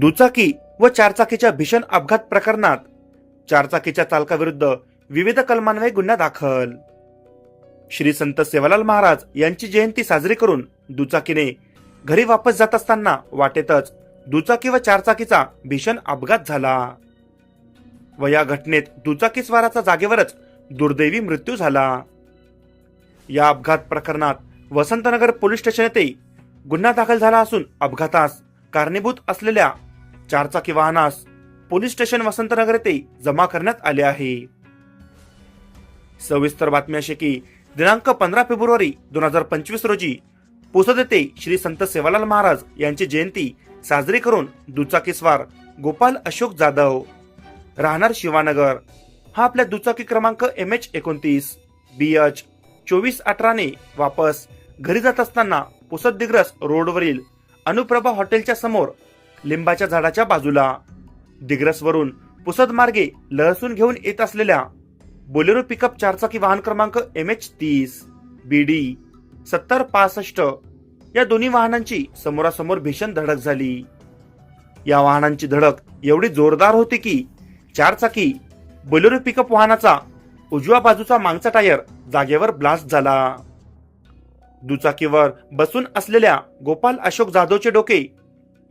दुचाकी व चारचाकीच्या भीषण अपघात प्रकरणात चारचाकीच्या चालकाविरुद्ध विविध कलमान्वये गुन्हा दाखल. श्री संत सेवालाल महाराज यांची जयंती साजरी करून दुचाकीने घरी वापस जात असताना वाटेतच दुचाकी व चारचाकीचा भीषण अपघात झाला. व या घटनेत दुचाकीस्वाराचा जागेवरच दुर्दैवी मृत्यू झाला. या अपघात प्रकरणात वसंतनगर पोलीस स्टेशन येथे गुन्हा दाखल झाला असून अपघातास कारणीभूत असलेल्या चारचाकी वाहनास पोलीस स्टेशन वसंतनगर येथे जमा करण्यात आले आहे. सविस्तर बातमी अशी की दिनांक पंधरा फेब्रुवारी दोन हजार पंचवीस रोजी पुसद येथे श्री संत सेवालाल महाराज यांची जयंती साजरी करून दुचाकीस्वार गोपाल अशोक जाधव राहणार शिवानगर. हा आपल्या दुचाकी क्रमांक एम एच एकोणतीस. बी एच चोवीस अठराने वापस घरी जात असताना पुसद दिग्रस रोडवरील अनुप्रभा हॉटेलच्या समोर लिंबाच्या झाडाच्या बाजूला. दिग्रसवरून पुसद मार्गे लहसून घेऊन येत असलेल्या बोलेरो पिकअप चारचाकी वाहन क्रमांक एम एच तीस बी डी सत्तर पासष्ट या दोन्ही वाहनांची समोरासमोर भीषण धडक झाली. या वाहनांची धडक एवढी जोरदार होती की चारचाकी बोलेरो पिकअप वाहनाचा उजव्या बाजूचा मागचा टायर जागेवर ब्लास्ट झाला. दुचाकीवर बसून असलेल्या गोपाल अशोक जाधवचे डोके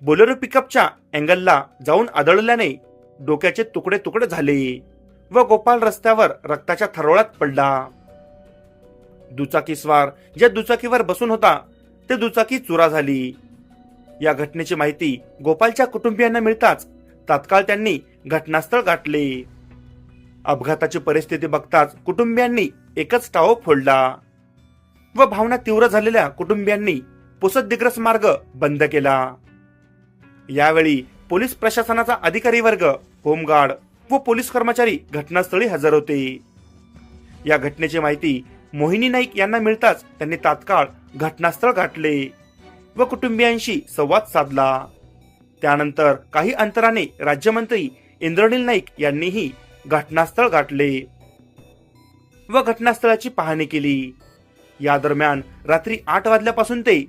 बोलेरो पिकअपच्या अँगलला जाऊन आदळल्याने डोक्याचे तुकडे तुकडे झाले व गोपाल रस्त्यावर रक्ताच्या थरोळ्यात पडला. दुचाकीस्वार ज्या दुचाकीवर बसून होता ते दुचाकी चुरा झाली. या घटनेची माहिती गोपालच्या कुटुंबियांना मिळताच तात्काळ त्यांनी घटनास्थळ गाठले. अपघाताची परिस्थिती बघताच कुटुंबियांनी एकच टाव फोडला व भावना तीव्र झालेल्या कुटुंबियांनी पुसत दिग्रस मार्ग बंद केला. यावेळी पोलीस प्रशासनाचा अधिकारी वर्ग होमगार्ड व पोलीस कर्मचारी घटनास्थळी हजर होते. या घटनेची माहिती मोहिनी नाईक यांना मिळताच त्यांनी तात्काळ घटनास्थळ गाठले व कुटुंबियांशी संवाद साधला. त्यानंतर काही अंतराने राज्यमंत्री इंद्रनील नाईक यांनीही घटनास्थळ गाठले व घटनास्थळाची पाहणी केली. या दरम्यान रात्री आठ वाजल्यापासून ते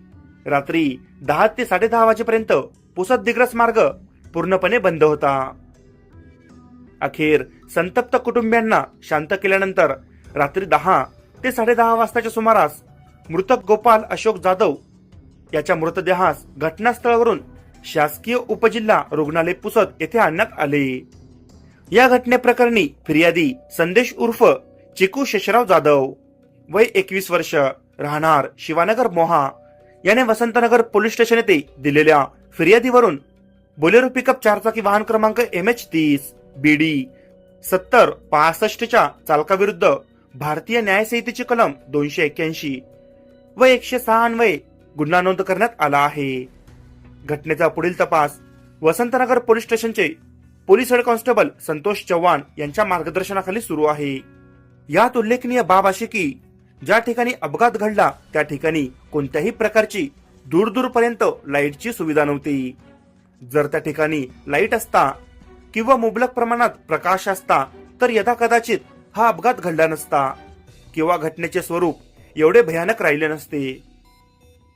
रात्री दहा ते साडेदहा वाजेपर्यंत पुसद दिग्रस मार्ग पूर्णपणे बंद होता. अखेर संतप्त कुटुंबियांना शांत केल्यानंतर रात्री दहा ते साडेदहा वाजताच्या सुमारास मृतक गोपाल अशोक जाधव याच्या मृतदेहास घटनास्थळावरून शासकीय उपजिल्हा रुग्णालय पुसद येथे आणण्यात आले. या घटनेप्रकरणी फिर्यादी संदेश उर्फ चिकू शेषराव जाधव वय एकवीस वर्ष राहणार शिवानगर मोहा याने वसंतनगर पोलीस स्टेशन येथे दिलेल्या फिर्यादीवरून बोलेरो पिकअप चारचाकी वाहन क्रमांक एम एच तीस बी डी सत्तर पासष्टच्या चालकाविरुद्ध भारतीय न्यायसंहितेचे कलम दोनशे एक्क्याऐंशी व एकशे सहा अन्वये गुन्हा नोंद करण्यात आला आहे. घटनेचा पुढील तपास वसंतनगर पोलीस स्टेशनचे police head constable Santosh Chavan यांच्या मार्गदर्शनाखाली सुरू आहे. यात उल्लेखनीय बाब अशी की ज्या ठिकाणी अपघात घडला त्या ठिकाणी कोणत्याही प्रकारची दूरदूरपर्यंत लाईटची सुविधा नव्हती. जर त्या ठिकाणी लाइट असता किंवा मुबलक प्रमाणात प्रकाश असता तर यथा कदाचित हा अपघात घडला नसता किंवा घटनेचे स्वरूप एवढे भयानक राहिले नसते.